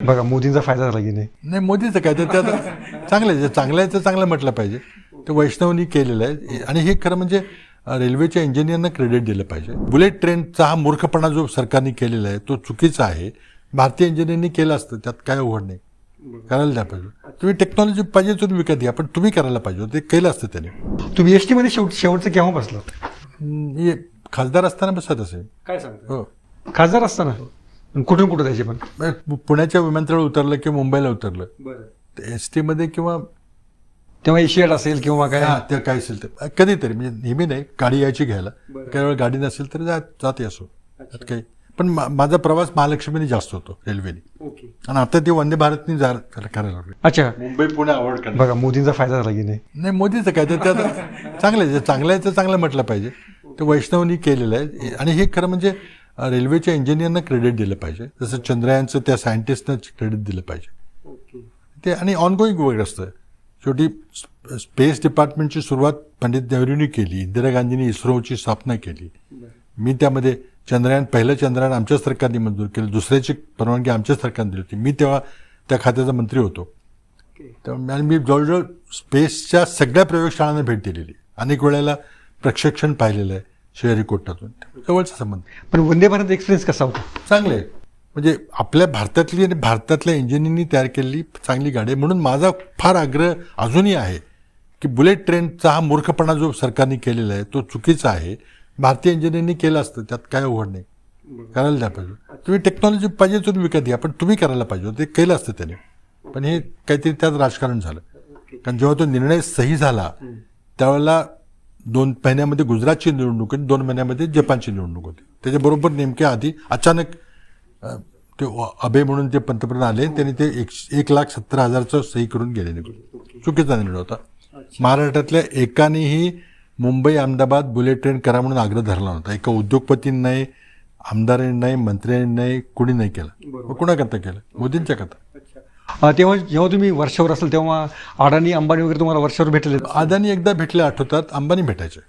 बघा मोदींचा फायदा झाला की नाही? नाही मोदीचं काय? तर त्यात चांगलं आहे. जे चांगलं आहे तर चांगलं म्हटलं पाहिजे. ते वैष्णवनी केलेलं आहे. आणि हे खरं म्हणजे रेल्वेच्या इंजिनियरना क्रेडिट दिलं पाहिजे. बुलेट ट्रेनचा हा मूर्खपणा जो सरकारने केलेला आहे तो चुकीचा आहे. भारतीय इंजिनियरनी केलं असतं त्यात काय उघड नाही. करायला द्या पाहिजे. तुम्ही टेक्नॉलॉजी पाहिजे तुम्ही विकत घ्या पण तुम्ही करायला पाहिजे ते केलं असतं त्याने. तुम्ही एसमध्ये शेवट शेवटचं केव्हा बसला हम्म, हे खासदार असताना बसत असेल. काय सांगता? हो. खासदार असताना? आणि कुठून कुठं जायचे पण? पुण्याच्या विमानतळावर उतरलं किंवा मुंबईला उतरलं? बरं. एस टीमध्ये किंवा तेव्हा एशियाड असेल किंवा काय? हा ते काय असेल ते. कधीतरी म्हणजे नेहमी नाही गाडी यायची घ्यायला. काही वेळा गाडी नसेल तर जा जाते असो त्यात काही. पण मा- माझा प्रवास महालक्ष्मीने जास्त होतो रेल्वेने. ओके. आणि आता ते वंदे भारतने जा करायला लागले. अच्छा. मुंबई पुणे आवड करणार बघा मोदींचा फायदा झाला की नाही? नाही मोदीचं काय तर त्यात चांगलं आहे. जे चांगलं आहे तर चांगलं म्हटलं पाहिजे. ते वैष्णवनी केलेलं आहे. आणि हे खरं म्हणजे रेल्वेच्या इंजिनियरना क्रेडिट दिलं पाहिजे. जसं चंद्रयानचं त्या सायंटिस्टनं क्रेडिट दिलं पाहिजे. ते आणि ऑनगोईंग वर्क असतं. शेवटी स्प- स्पेस डिपार्टमेंटची सुरुवात पंडित नेहरूंनी केली इंदिरा गांधींनी इस्रोची स्थापना केली. मी त्यामध्ये चंद्रयान पहिलं चंद्रयान आमच्या सरकारने मंजूर केलं दुसऱ्याची परवानगी आमच्या सरकारने दिली होती. मी तेव्हा त्या खात्याचा मंत्री होतो. त्यामुळे मी जवळजवळ स्पेसच्या सगळ्या प्रयोगशाळांना भेट दिलेली. अनेक वेळेला प्रक्षेक्षण पाहिलेलं आहे. श्रीहरिकोटातून जवळचा संबंध. पण वंदे भारत एक्सपिरियन्स कसा होता? चांगले. आहे म्हणजे आपल्या भारतातली आणि भारतातल्या इंजिनियरनी तयार केलेली चांगली गाडी आहे. म्हणून माझा फार आग्रह अजूनही आहे की बुलेट ट्रेनचा हा मूर्खपणा जो सरकारने केलेला आहे तो चुकीचा आहे. भारतीय इंजिनियरनी केलं असतं त्यात काय उघड नाही. करायला द्या पाहिजे. तुम्ही टेक्नॉलॉजी पाहिजे तुम्ही विकत घ्या पण तुम्ही करायला पाहिजे ते केलं असतं त्याने. पण हे काहीतरी त्यात राजकारण झालं. कारण जेव्हा तो निर्णय सही झाला त्यावेळेला दोन महिन्यामध्ये गुजरातची निवडणूक आणि दोन महिन्यामध्ये जपानची निवडणूक होती. त्याच्याबरोबर नेमक्या आधी अचानक ते अबे म्हणून ते पंतप्रधान आले त्यांनी ते एक एक लाख सत्तर हजारचं सही करून गेले निघून चुकीचा निर्णय होता. महाराष्ट्रातल्या एकानेही मुंबई अहमदाबाद बुलेट ट्रेन करा म्हणून आग्रह धरला नव्हता. एका उद्योगपतींनी नाही आमदारांनी नाही मंत्र्यांनी नाही कुणी नाही केलं. मग कुणाकरता केलं? मोदींच्या करता. तेव्हा जेव्हा तुम्ही वर्षावर असाल तेव्हा अडाणी अंबानी वगैरे तुम्हाला वर्षावर भेटले अदानी एकदा भेटले आठवतात. अंबानी भेटायचे.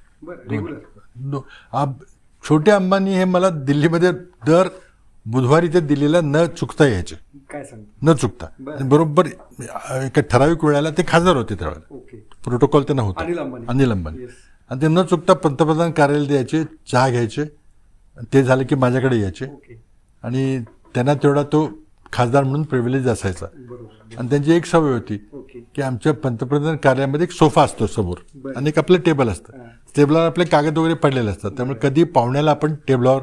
दो- आब- छोटे अंबानी हे मला दिल्लीमध्ये दर बुधवारी ते दिल्लीला न चुकता यायचे. काय सांगता? न चुकता. आणि बरोबर एका ठराविक वेळेला ते खासदार होते त्यावेळेला. ओके. प्रोटोकॉल त्यांना होता. अनिल अंबानी. अनिल अंबानी. आणि ते न चुकता पंतप्रधान कार्यालय द्यायचे चहा घ्यायचे आणि ते झालं की माझ्याकडे यायचे. ओके. आणि त्यांना तेवढा तो खासदार म्हणून प्रिव्हिलेज असायचा. आणि त्यांची एक सवय होती की आमच्या पंतप्रधान कार्यालयामध्ये एक सोफा असतो समोर. आणि एक आपलं टेबल असतं. टेबलावर आपले कागद वगैरे पडलेले असतात. त्यामुळे कधी पाहुण्याला आपण टेबलावर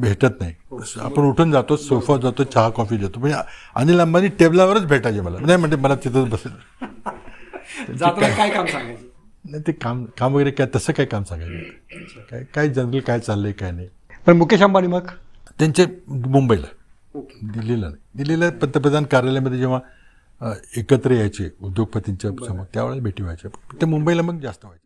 भेटत नाही. आपण उठून जातो सोफा जातो चहा कॉफी देतो. म्हणजे अनिल अंबानी टेबलावरच भेटायचे मला. नाही म्हणजे मला तिथंच बसेल. काय काम सांगायचं? नाही ते काम काम वगैरे काय तसं काय काम सांगायचं? काय काय जनरल काय चाललंय काय नाही. पण मुकेश अंबानी मग? त्यांचे मुंबईला. दिल्लीला नाही. दिल्लीला पंतप्रधान कार्यालयामध्ये जेव्हा एकत्र यायचे उद्योगपतींच्या समोर त्यावेळेला भेटी व्हायच्या. ते मुंबईला मग जास्त व्हायचे.